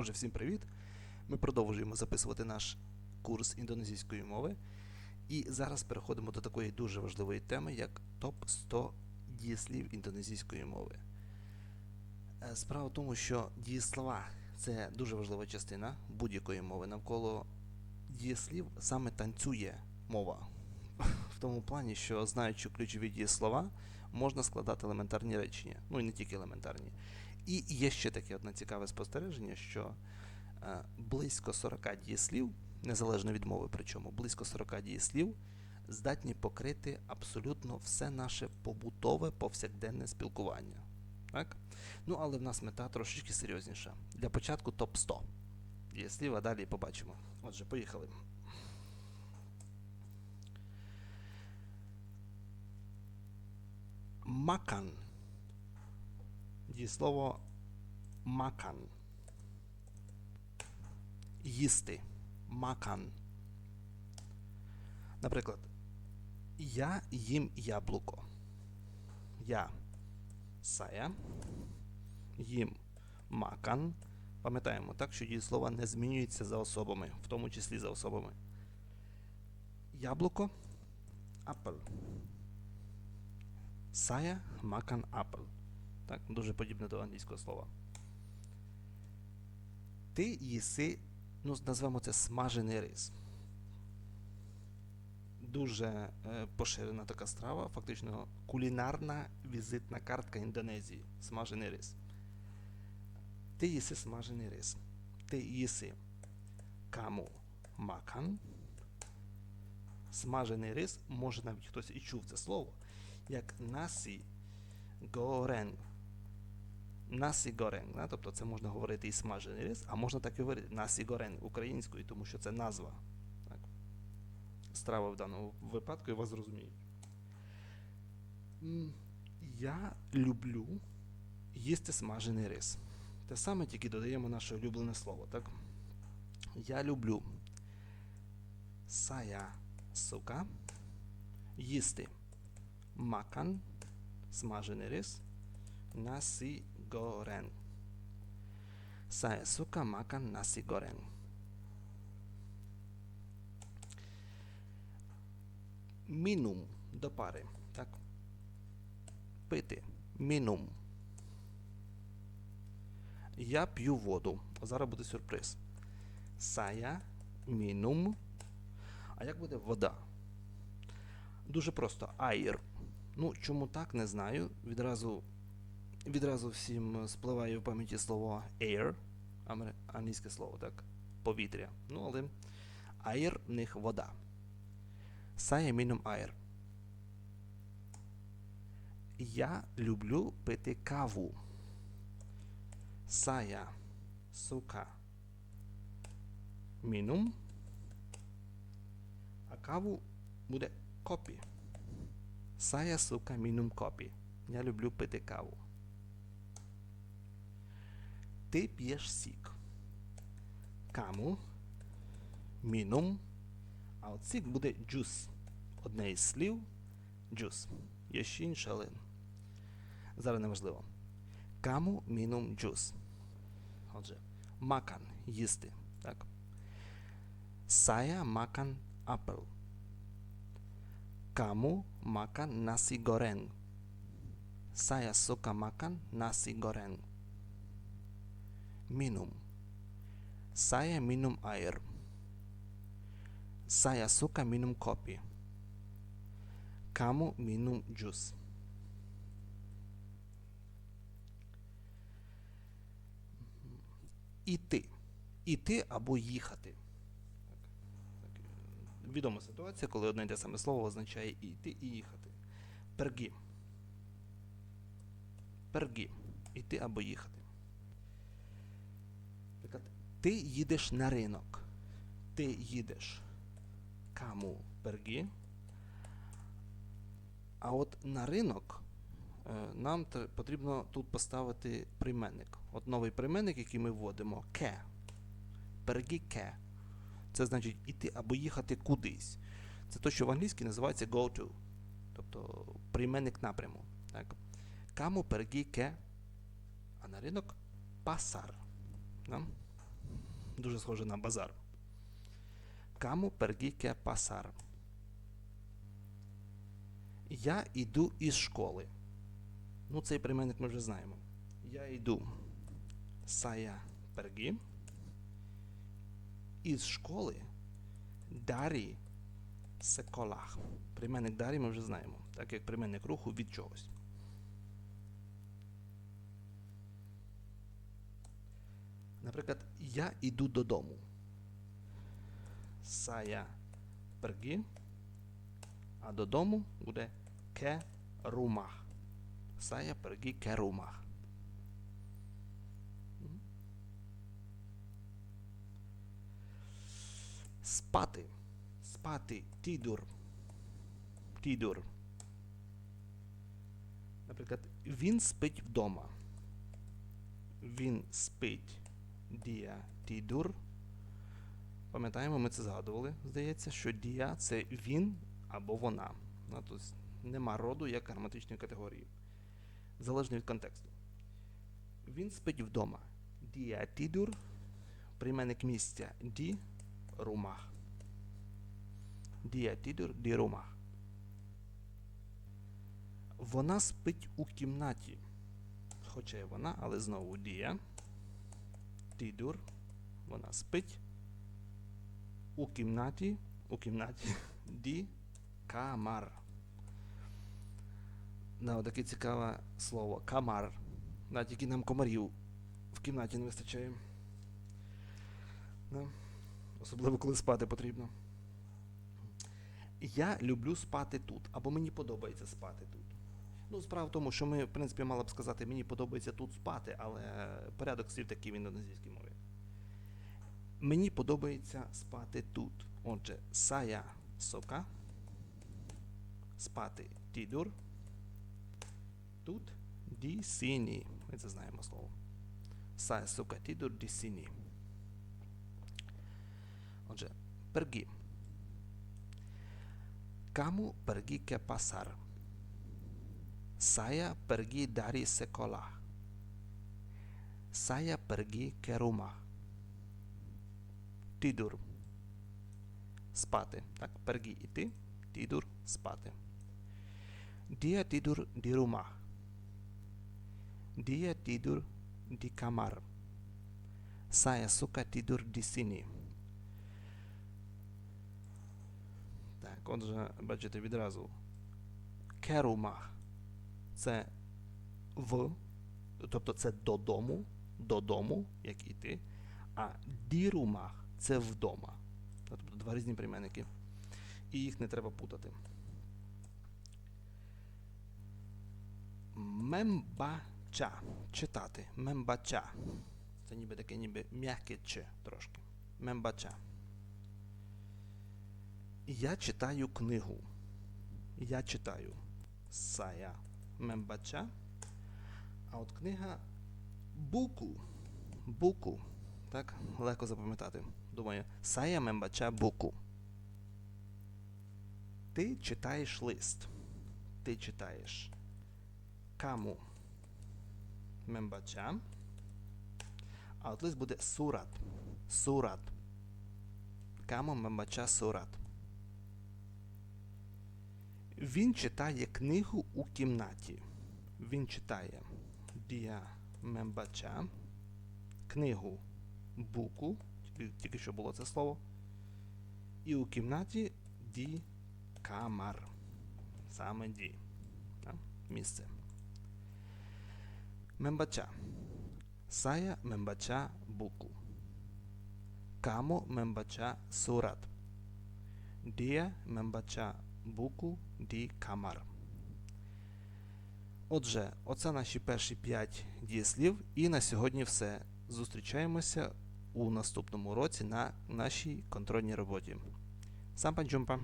Отже, всім привіт! Ми продовжуємо записувати наш курс індонезійської мови. І зараз переходимо до такої дуже важливої теми, як топ-100 дієслів індонезійської мови. Е, Справа в тому, що дієслова це дуже важлива частина будь-якої мови. Навколо дієслів саме танцює мова. В тому плані, що знаючи ключові дієслова, можна складати елементарні речення. Ну і не тільки елементарні. І є ще таке одне цікаве спостереження, що е, близько 40 дієслів, незалежно від мови, причому близько 40 дієслів здатні покрити абсолютно все наше побутове повсякденне спілкування. Так? Ну, але в нас мета трошечки серйозніша. Для початку топ 100 дієслів, а далі побачимо. Отже, поїхали. Макан. Дієслово макан. Їсти. Макан. Наприклад, я їм яблуко. Я сая. Їм макан. Пам'ятаємо, так, що дієслова не змінюються за особами, в тому числі за особами. Яблуко. Апл. Сая макан апл. Так, дуже подібне до англійського слова. Ти їси, ну, назвемо це смажений рис. Дуже е, поширена така страва, фактично кулінарна візитна картка Індонезії. Смажений рис. Ти їси смажений рис. Ти їси каму макан. Смажений рис, може навіть хтось і чув це слово, як насі горен. Насі горен, да? тобто це можна говорити і смажений рис, а можна так і говорити насі горен українською, тому що це назва. Так? Страва в даному випадку, і вас зрозуміють. Я люблю їсти смажений рис. Те саме тільки додаємо наше улюблене слово, так? Я люблю сая сука їсти макан смажений рис nasi goreng. Saya suka makan nasi goreng. До пари. Так. Пити. Мінум. Я п'ю воду. Зараз буде сюрприз. Saya мінум. А як буде вода? Дуже просто. Air. Ну, чому так, не знаю. Відразу відразу всім спливає в пам'яті слово air, англійське слово, так? Повітря. Ну, але air в них вода. Minum air. Я люблю пити каву. Saya suka minum. А каву буде копі. Saya suka minum kopi. Я люблю пити каву. Ти п'єш сік. Каму. Мінум. А от сік буде джус. Одне із слів джус. Є ще інше, але зараз неважливо. Каму мінум джус. Отже, макан їсти. Так. Saya makan apel. Kamu makan nasi goreng. Saya suka makan nasi goreng. Minum. Saya minum air. Saya suka minum kopi. Kamu minum jus. Іти. Іти або їхати. Відома ситуація, коли одне те саме слово означає іти і їхати. Пергі. Пергі. Іти або їхати. Ти їдеш на ринок. Ти їдеш. Каму пергі. А от на ринок е, нам потрібно тут поставити прийменник. От новий прийменник, який ми вводимо ке. Пергі ке. Це значить іти або їхати кудись. Це те, що в англійській називається go to. Тобто прийменник напряму. Так? Каму пергі ке. А на ринок пасар. Да? Дуже схоже на базар. Каму пергі ке пасар. Я йду із школи. Ну, цей прийменник ми вже знаємо. Я йду. Сая пергі. Із школи дарі секолах. Прийменник дарі ми вже знаємо, так як прийменник руху від чогось. Наприклад, я йду додому. Сая пергі. А додому буде ке румах. Сая пергі ке румах. Спати. Спати. Тідур. Тідур. Наприклад, він спить вдома. Він спить. Дія тідур. Пам'ятаємо, ми це згадували. Здається, що дія це він або вона. Ну, тобто нема роду як граматичної категорії. Залежно від контексту. Він спить вдома. Дія тідур. Прийменник місця ді румах. Дія тідур ді румах. Вона спить у кімнаті. Хоча й вона, але знову дія. Тідур. Вона спить. У кімнаті. У кімнаті. Ді камар. Ну, таке цікаве слово. Камар. Да, тільки нам комарів в кімнаті не вистачає. Да. Особливо, коли спати потрібно. Я люблю спати тут, або мені подобається спати тут. Ну, справа в тому, що ми, в принципі, мали б сказати, мені подобається тут спати, але порядок слів такий в індонезійській мові. Мені подобається спати тут. Отже, сая сока. Спати тідур. Тут ді сіні. Ми це знаємо слово. Сая сока тідур ді сіні. Отже, пергі. Kamu pergi ke pasar. Saya pergi dari sekolah. Saya pergi ke rumah. Tidur. Spate. Tak pergi itu tidur spate. Dia tidur di rumah. Dia tidur di kamar. Saya suka tidur di sini. Tak, on, będziecie od razu. Ke rumah. Це в, тобто це додому, додому, як іти, а дірумах це вдома. Тобто два різні прийменники. І їх не треба путати. Мембача. Читати. Мембача. Це ніби таке ніби м'яке че трошки. Мембача. Я читаю книгу. Я читаю. Сая мембача. А от книга Буку. Буку. Так, легко запам'ятати. Думаю, Сая мембача буку. Ти читаєш лист. Ти читаєш. Каму мембача. А от лист буде сурат. Сурат. Каму мембача сурат. Він читає книгу у кімнаті. Він читає Дія Мембача. Книгу Буку. Тільки, що було це слово. І у кімнаті Ді Камар. Саме Ді. Так? Місце. Мембача. Сая Мембача Буку. Камо Мембача Сурат. Дія Мембача Буку Ді Камар. Отже, оце наші перші 5 дієслів. І на сьогодні все. Зустрічаємося у наступному році на нашій контрольній роботі. Сампа джумпа!